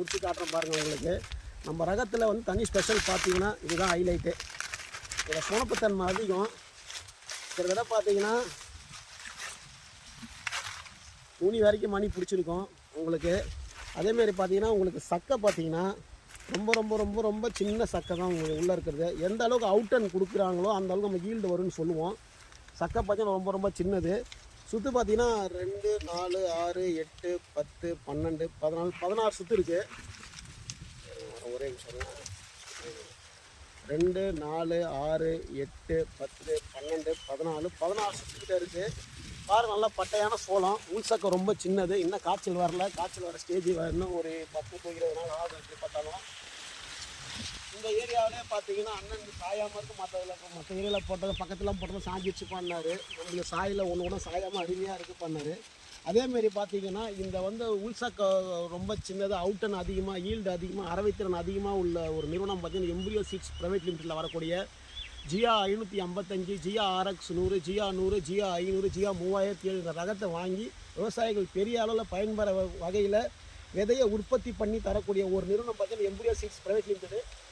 பிடிச்சி காட்டுறோம் பாருங்கள் உங்களுக்கு. நம்ம ரகத்தில் வந்து தனி ஸ்பெஷல் பார்த்தீங்கன்னா இதுதான் ஹைலைட்டு இதில் சுணப்புத்தன்மை அதிகம். கிட்டத்தட்ட பார்த்தீங்கன்னா ஊனி வரைக்கும் மணி பிடிச்சிருக்கும் உங்களுக்கு. அதேமாரி பார்த்தீங்கன்னா உங்களுக்கு சக்கை பார்த்தீங்கன்னா ரொம்ப ரொம்ப ரொம்ப ரொம்ப சின்ன சக்கை தான் உங்களுக்கு உள்ளே இருக்கிறது. எந்த அளவுக்கு அவுட்டன் கொடுக்குறாங்களோ அந்த அளவுக்கு நம்ம ஈல்டு வரும்னு சொல்லுவோம். சக்கை பார்த்தீங்கன்னா ரொம்ப ரொம்ப சின்னது. சுற்று பார்த்தீங்கன்னா ரெண்டு நாலு ஆறு எட்டு பத்து பன்னெண்டு பதினாலு பதினாறு சுற்று இருக்குது ஒரே நிமிஷம் ரெண்டு நாலு ஆறு எட்டு பத்து பன்னெண்டு பதினாலு பதினாறு சுற்றுக்கிட்ட இருக்குது பாரு நல்லா பட்டையான சோளம். உள்சக்கம் ரொம்ப சின்னது. இன்னும் காய்ச்சல் வரல. காய்ச்சல் வர ஸ்டேஜ் இன்னும் ஒரு பத்து to நாள் ஆகும். எப்படி பார்த்தாலும். இந்த ஏரியாவிலே பார்த்தீங்கன்னா அண்ணன் சாயாமல் இருக்கு மற்றதில் மற்ற ஏரியாவில் போட்டது பக்கத்தில் போட்டதும் சாஞ்சிச்சு பண்ணார். நம்மளுக்கு சாயில் ஒன்று கூட சாயாமல் அருமையாக இருக்குது பண்ணார். அதேமாரி பார்த்தீங்கன்னா இந்த வந்து உள்சாக்க ரொம்ப சின்னது அவுட்டன் அதிகமாக ஈல்டு அதிகமாக அறவைத்திறன் அதிகமாக உள்ள ஒரு நிறுவனம் பார்த்தீங்கன்னா எம்பரியோ சீட்ஸ் ப்ரைவேட் லிமிட்டடில் வரக்கூடிய ஜியா ஐநூற்றி ஐம்பத்தஞ்சு ஜியா ஆர்எக்ஸ் நூறு ஜியா நூறு ஜியா ஐநூறு ஜியா மூவாயிரத்தி ஏழு இந்த ரகத்தை வாங்கி விவசாயிகள் பெரிய அளவில் பயன்பெற வகையில் விதையை உற்பத்தி பண்ணி தரக்கூடிய ஒரு நிறுவனம் பார்த்தீங்கன்னா எம்பிரியோ சீட்ஸ் ப்ரைவேட் லிமிட்டடு